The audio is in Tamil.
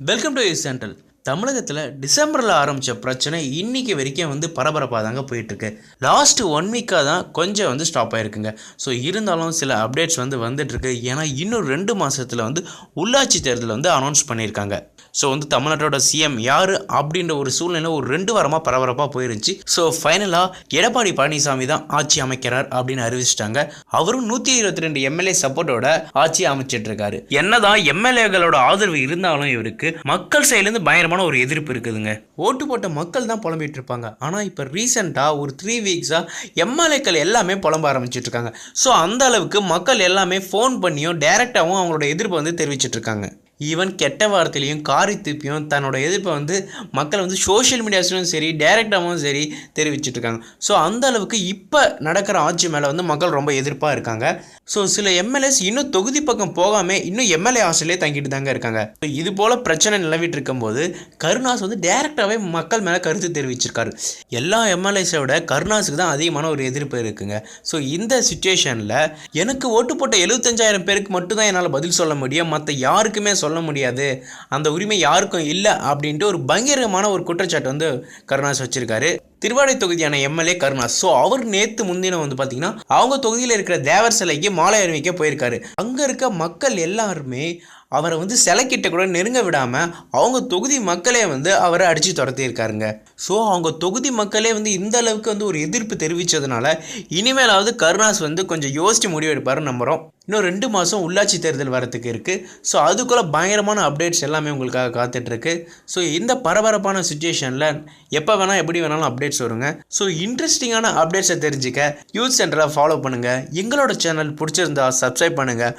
வெல்கம் டு யூஸ் சென்ட்ரல் தமிழகத்தில் டிசம்பரில் ஆரம்பித்த பிரச்சனை இன்னைக்கு வரைக்கும் வந்து பரபரப்பாக தாங்க போயிட்டுருக்கு லாஸ்ட் ஒன் வீக்காக தான் கொஞ்சம் வந்து ஸ்டாப் ஆகிருக்குங்க ஸோ இருந்தாலும் சில அப்டேட்ஸ் வந்து வந்துட்டுருக்கு. ஏன்னா இன்னும் ரெண்டு மாதத்தில் வந்து உள்ளாட்சி தேர்தல் வந்து அனௌன்ஸ் பண்ணியிருக்காங்க. ஸோ வந்து தமிழ்நாட்டோட சிஎம் யார் அப்படின்ற ஒரு சூழ்நிலை ஒரு ரெண்டு வாரமாக பரபரப்பாக போயிருந்துச்சு. ஸோ ஃபைனலாக எடப்பாடி பழனிசாமி தான் ஆட்சி அமைக்கிறார் அப்படின்னு அறிவிச்சிட்டாங்க. அவரும் நூற்றி இருபத்தி ரெண்டு எம்எல்ஏ சப்போர்ட்டோட ஆட்சி அமைச்சிட்டு இருக்காரு என்னதான் எம்எல்ஏகளோட ஆதரவு இருந்தாலும் இவருக்கு மக்கள் சைட்லேருந்து பயங்கரமான ஒரு எதிர்ப்பு இருக்குதுங்க. ஓட்டு போட்ட மக்கள் தான் புலம்பிட்டு இருப்பாங்க ஆனால் இப்போ ரீசெண்டாக ஒரு த்ரீ வீக்ஸாக எம்எல்ஏக்கள் எல்லாமே புலம்ப ஆரம்பிச்சிட்டு இருக்காங்க ஸோ அந்த அளவுக்கு மக்கள் எல்லாமே ஃபோன் பண்ணியும் டைரெக்டாகவும் அவங்களோட எதிர்ப்பை வந்து தெரிவிச்சிட்டு இருக்காங்க ஈவன் கெட்ட வார்த்தையிலையும் காரி திருப்பியும் தன்னோட எதிர்ப்பை வந்து மக்கள் வந்து சோஷியல் மீடியாஸ்லையும் சரி டைரெக்டாகவும் சரி தெரிவிச்சிட்டு இருக்காங்க ஸோ அந்த அளவுக்கு இப்போ நடக்கிற ஆட்சி மேலே வந்து மக்கள் ரொம்ப எதிர்ப்பாக இருக்காங்க. ஸோ சில எம்எல்ஏஸ் இன்னும் தொகுதி பக்கம் போகாமல் இன்னும் எம்எல்ஏ ஹாஸ்டல்லே தங்கிட்டு தாங்க இருக்காங்க. ஸோ இது போல் பிரச்சனை நிலவிட்டு இருக்கும்போது கருணாஸ் வந்து டைரெக்டாகவே மக்கள் மேலே கருத்து தெரிவிச்சிருக்காரு. எல்லா எம்எல்ஏஸை விட கருணாஸுக்கு தான் அதிகமான ஒரு எதிர்ப்பு இருக்குங்க. ஸோ இந்த சுச்சுவேஷனில் எனக்கு ஓட்டு போட்ட எழுபத்தஞ்சாயிரம் பேருக்கு மட்டும்தான் என்னால் பதில் சொல்ல முடியும். மற்ற யாருக்குமே சொல்ல சொல்ல முடியாது. அந்த உரிமை யாருக்கும் இல்லை அப்படின்ட்டு ஒரு பகிரங்கமான ஒரு குற்றச்சாட்டு வந்து கருணாஸ் வச்சிருக்காரு. திருவாடை தொகுதியான எம்எல்ஏ கருணா. ஸோ அவர் நேற்று முன்தினம் வந்து பார்த்தீங்கன்னா அவங்க தொகுதியில் இருக்கிற தேவர் சிலைக்கு மாலை அணிவிக்க போயிருக்காரு. அங்கே இருக்க மக்கள் எல்லாருமே அவரை வந்து சிலைக்கிட்ட கூட நெருங்க விடாமல் அவங்க தொகுதி மக்களே வந்து அவரை அடித்து துரத்தியிருக்காருங்க ஸோ அவங்க தொகுதி மக்களே வந்து இந்த அளவுக்கு வந்து ஒரு எதிர்ப்பு தெரிவித்ததுனால இனிமேலாவது கருணாஸ் வந்து கொஞ்சம் யோசித்து முடிவெடுப்பாருன்னு நம்புகிறோம் இன்னும் ரெண்டு மாதம் உள்ளாட்சி தேர்தல் வரத்துக்கு இருக்குது ஸோ அதுக்குள்ளே பயங்கரமான அப்டேட்ஸ் எல்லாமே உங்களுக்காக காத்துட்ருக்கு ஸோ இந்த பரபரப்பான சுச்சுவேஷனில் எப்போ வேணால் எப்படி வேணாலும் அப்டேட் அப்டேட்ஸ் வருங்க. ஸோ இன்ட்ரெஸ்டிங்கான அப்டேட்ஸை தெரிஞ்சுக்க யூத் சென்டரை ஃபாலோ பண்ணுங்கள் எங்களோட சேனல் பிடிச்சிருந்தா சப்ஸ்கிரைப் பண்ணுங்கள்